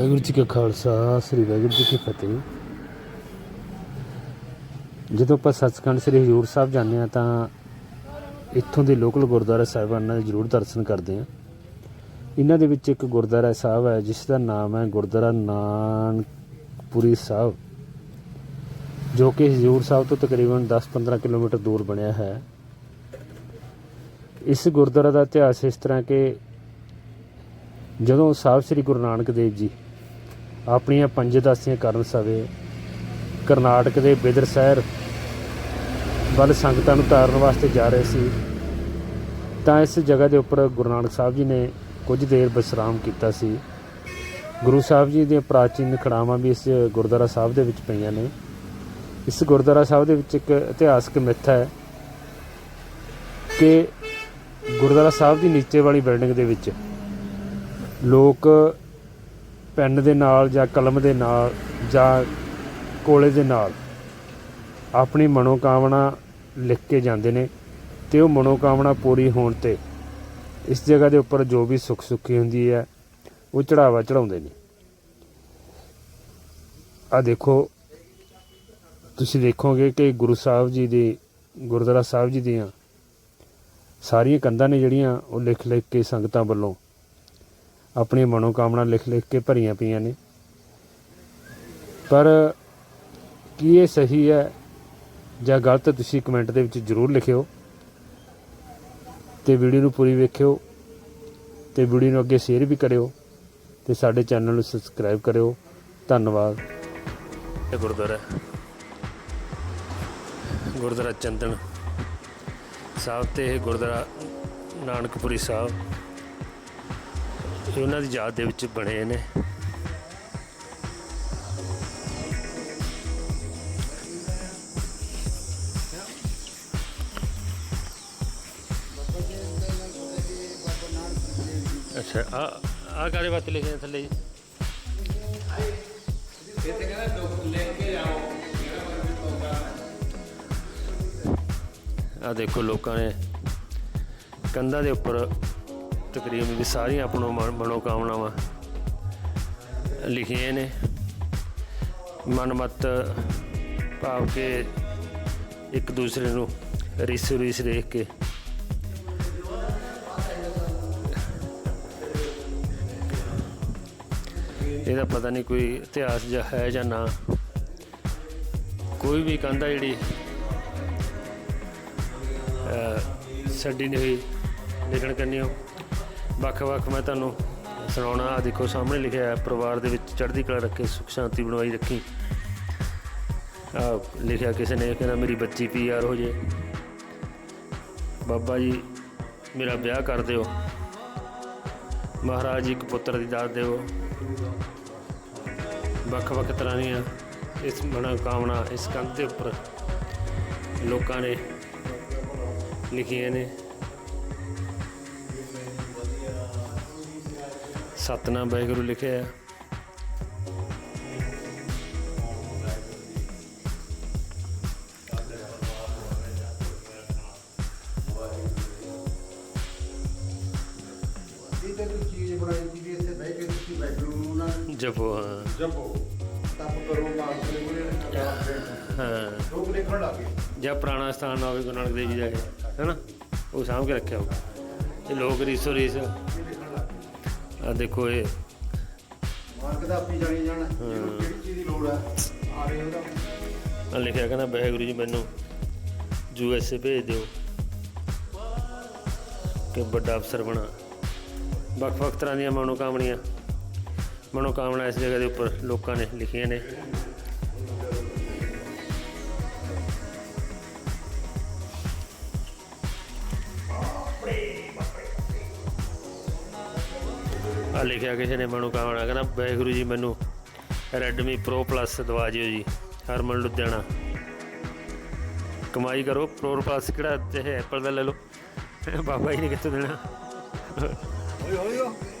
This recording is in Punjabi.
ਵਾਹਿਗੁਰੂ ਜੀ ਕਾ ਖਾਲਸਾ, ਸ੍ਰੀ ਵਾਹਿਗੁਰੂ ਜੀ ਕੀ ਫਤਿਹ। ਜਦੋਂ ਆਪਾਂ ਸੱਚਖੰਡ ਸ੍ਰੀ ਹਜੂਰ ਸਾਹਿਬ ਜਾਂਦੇ ਆ ਤਾਂ ਇੱਥੋਂ ਦੇ ਲੋਕਲ ਗੁਰਦੁਆਰਾ ਸਾਹਿਬਾਨਾਂ ਦੇ ਜ਼ਰੂਰ ਦਰਸ਼ਨ ਕਰਦੇ ਆ ਇਹਨਾਂ ਦੇ ਵਿੱਚ ਇੱਕ ਗੁਰਦੁਆਰਾ ਸਾਹਿਬ ਹੈ, ਜਿਸ ਦਾ ਨਾਮ ਹੈ ਗੁਰਦੁਆਰਾ ਨਾਨਕਪੁਰੀ ਸਾਹਿਬ, ਜੋ ਕਿ ਹਜੂਰ ਸਾਹਿਬ ਤੋਂ ਤਕਰੀਬਨ 10-15 ਕਿਲੋਮੀਟਰ ਦੂਰ ਬਣਿਆ ਹੈ। ਇਸ ਗੁਰਦੁਆਰਾ ਦਾ ਇਤਿਹਾਸ ਇਸ ਤਰ੍ਹਾਂ ਕਿ ਜਦੋਂ ਸਾਹਿਬ ਸ੍ਰੀ ਗੁਰੂ ਨਾਨਕ ਦੇਵ ਜੀ ਆਪਣੀਆਂ ਪੰਜ ਕਰਨ ਸਵੇ। ਕਰਨਾਟਕ ਦੇ ਬਿਦਰ ਸ਼ਹਿਰ ਵੱਲ ਸੰਗਤਾਂ ਨੂੰ ਤਾਰਨ ਵਾਸਤੇ ਜਾ ਰਹੇ ਸੀ। ਤਾਂ ਇਸ ਜਗ੍ਹਾ ਦੇ ਉੱਪਰ ਗੁਰੂ ਨਾਨਕ ਸਾਹਿਬ ਜੀ ਨੇ ਕੁਝ ਦੇਰ ਵਿਸ਼ਰਾਮ ਕੀਤਾ ਸੀ। ਗੁਰੂ ਸਾਹਿਬ ਜੀ ਦੀਆਂ ਪ੍ਰਾਚੀਨ ਖੜਾਵਾਂ ਵੀ ਇਸ ਗੁਰਦੁਆਰਾ ਸਾਹਿਬ ਦੇ ਵਿੱਚ ਪਈਆਂ ਨੇ। ਇਸ ਗੁਰਦੁਆਰਾ ਸਾਹਿਬ ਦੇ ਵਿੱਚ ਇੱਕ ਇਤਿਹਾਸਕ ਮਿੱਥ ਹੈ ਕਿ ਗੁਰਦੁਆਰਾ ਸਾਹਿਬ ਦੀ ਨੀਚੇ ਵਾਲੀ ਬਿਲਡਿੰਗ ਦੇ ਵਿੱਚ ਲੋਕ ਪੈਨ ਦੇ ਨਾਲ ਜਾਂ ਕਲਮ ਦੇ ਨਾਲ ਜਾਂ ਕੋਲੇ ਦੇ ਨਾਲ ਆਪਣੀ ਮਨੋਕਾਮਨਾ ਲਿਖ ਕੇ ਜਾਂਦੇ ਨੇ ਤੇ ਉਹ ਮਨੋਕਾਮਨਾ ਪੂਰੀ ਹੋਣ ਤੇ ਇਸ ਜਗ੍ਹਾ ਦੇ ਉੱਪਰ ਜੋ ਵੀ ਸੁੱਖ ਸੁੱਖੀ ਹੁੰਦੀ ਹੈ, ਉਹ ਚੜਾਵਾ ਚੜਾਉਂਦੇ ਨੇ। ਆ ਦੇਖੋ, ਤੁਸੀਂ ਦੇਖੋਗੇ ਕਿ ਗੁਰੂ ਸਾਹਿਬ ਜੀ ਦੇ, ਗੁਰਦੁਆਰਾ ਸਾਹਿਬ ਜੀ ਦੀਆਂ ਸਾਰੀਆਂ ਕੰਧਾਂ ਨੇ ਜਿਹੜੀਆਂ ਉਹ ਲਿਖ ਲਿਖ ਕੇ ਸੰਗਤਾਂ ਵੱਲੋਂ ਆਪਣੀ ਮਨੋਕਾਮਨਾ ਲਿਖ ਲਿਖ ਕੇ ਭਰੀਆਂ ਪਈਆਂ ਨੇ। ਪਰ ਕੀ ਇਹ ਸਹੀ ਹੈ ਜਾਂ ਗਲਤ ਤੁਸੀਂ ਕਮੈਂਟ ਦੇ ਵਿੱਚ ਜ਼ਰੂਰ ਲਿਖਿਓ ਤੇ ਵੀਡੀਓ ਨੂੰ ਪੂਰੀ ਵੇਖਿਓ ਤੇ ਵੀਡੀਓ ਨੂੰ ਅੱਗੇ ਸ਼ੇਅਰ ਵੀ ਕਰਿਓ ਤੇ ਸਾਡੇ ਚੈਨਲ ਨੂੰ ਸਬਸਕ੍ਰਾਈਬ ਕਰਿਓ। ਧੰਨਵਾਦ। ਇਹ ਗੁਰਦੁਆਰਾ ਗੁਰਦੁਆਰਾ ਚੰਦਨ ਸਾਹਿਬ ਤੇ ਇਹ ਗੁਰਦੁਆਰਾ ਨਾਨਕਪੁਰੀ ਸਾਹਿਬ। ਇਹ ਉਹਨਾਂ ਦੀ ਯਾਦ ਦੇ ਵਿੱਚ ਬਣੇ ਨੇ। ਅੱਛਾ, ਆ ਆ ਕਾਰੇ ਵਾਸਤੇ ਲਿਖਿਆ ਥੱਲੇ ਜੀ? ਆ ਦੇਖੋ ਲੋਕਾਂ ਨੇ ਕੰਧਾਂ ਦੇ ਉੱਪਰ ਤਕਰੀਬਨ ਵੀ ਸਾਰੀਆਂ ਆਪਣੋ ਮਨ- ਮਨੋਕਾਮਨਾਵਾਂ ਲਿਖੀਆਂ ਨੇ। ਮਨਮਤ ਭਾਵ ਕੇ ਇੱਕ ਦੂਸਰੇ ਨੂੰ ਰਿਸ ਰਿਸ ਦੇਖ ਕੇ। ਇਹਦਾ ਪਤਾ ਨਹੀਂ ਕੋਈ ਇਤਿਹਾਸ ਜਾਂ ਹੈ ਜਾਂ ਨਾ। ਕੋਈ ਵੀ ਕੰਧਾ ਜਿਹੜੀ ਛੱਡੀ ਨਹੀਂ ਹੋਈ ਲਿਖਣ ਕਰਨੀ ਹੋ ਵੱਖ-ਵੱਖ ਮੈਂ ਤੁਹਾਨੂੰ ਸੁਣਾਉਣਾ। ਆ ਦੇਖੋ, ਸਾਹਮਣੇ ਲਿਖਿਆ ਹੈ, ਪਰਿਵਾਰ ਦੇ ਵਿੱਚ ਚੜ੍ਹਦੀ ਕਲਾ ਰੱਖੇ, ਸੁਖ ਸ਼ਾਂਤੀ ਬਣਵਾਈ ਰੱਖੀ। ਆ ਲਿਖਿਆ ਕਿਸੇ ਨੇ, ਕਹਿੰਦਾ ਮੇਰੀ ਬੱਚੀ ਪੀਆਰ ਹੋ ਜੇ। ਬਾਬਾ ਜੀ, ਮੇਰਾ ਵਿਆਹ ਕਰ ਦਿਓ। ਮਹਾਰਾਜ ਜੀ ਇੱਕ ਪੁੱਤਰ ਦੀ ਦਾਤ ਦਿਓ। ਵੱਖ-ਵੱਖ ਤਰ੍ਹਾਂ ਦੀਆਂ ਇਸ ਮਨੋਕਾਮਨਾ ਇਸ ਕੰਧ ਦੇ ਉੱਪਰ ਲੋਕਾਂ ਨੇ ਲਿਖੀਆਂ ਨੇ। ਸਤਨਾਮ ਵਾਹਿਗੁਰੂ ਲਿਖਿਆ ਹੈ। ਤੇ ਨੂੰ ਨਾ ਜਪੋ ਹਾਂ। ਜਪੋ। ਤਪ ਕਰੋ ਮਾਸ ਕਰੇ ਬੋਲੇ ਹਾਂ। ਲੋਕ ਲਿਖਣ ਲੱਗੇ ਜਾਂ ਪੁਰਾਣਾ ਸਥਾਨ ਹੋਵੇ ਗੁਰੂ ਨਾਨਕ ਦੇਵ ਜੀ ਦਾ ਹੈਨਾ ਉਹ ਸਾਂਭ ਕੇ ਰੱਖਿਆ ਹੋਊਗਾ ਇਹ ਲੋਕ ਰੀਸੋ ਰੀਸ। ਆ ਦੇਖੋ ਇਹ। ਮਾਰਕ ਦਾ ਆਪੀ ਜਾਣੀ ਜਾਣਾ ਜਿਹਨੂੰ ਕਿਹੜੀ ਚੀਜ਼ ਦੀ ਲੋੜ ਹੈ ਆ ਰਹੇ ਉਹਦਾ। ਆ ਲਿਖਿਆ ਕਹਿੰਦਾ ਵਾਹਿਗੁਰੂ ਜੀ ਮੈਨੂੰ ਯੂ ਐਸ ਏ ਭੇਜ ਦਿਓ ਕਿ ਵੱਡਾ ਅਫਸਰ ਬਣਾ। ਵੱਖ ਵੱਖ ਤਰ੍ਹਾਂ ਦੀਆਂ ਮਨੋਕਾਮਨੀਆਂ। ਮਨੋਕਾਮਨਾ ਇਸ ਜਗ੍ਹਾ ਦੇ ਉੱਪਰ ਲੋਕਾਂ ਨੇ ਲਿਖੀਆਂ ਨੇ। ਆ ਲਿਖਿਆ ਕਿਸੇ ਨੇ ਮੈਨੂੰ ਮਨੋਕਾਮਨਾ ਕਹਿੰਦਾ ਵਾਹਿਗੁਰੂ ਜੀ, ਮੈਨੂੰ ਰੈਡਮੀ ਪ੍ਰੋ ਪਲੱਸ ਦਵਾ ਜਿਓ ਜੀ, ਹਰਮਨ ਲੁਧਿਆਣਾ। ਕਮਾਈ ਕਰੋ ਪ੍ਰੋ ਪਲੱਸ ਕਿਹੜਾ ਇਹ ਐਪਲ ਦਾ ਲੈ ਲਓ। ਬਾਬਾ ਜੀ ਨੇ ਕਿੱਥੋਂ ਦੇਣਾ? ਓਏ ਓਏ।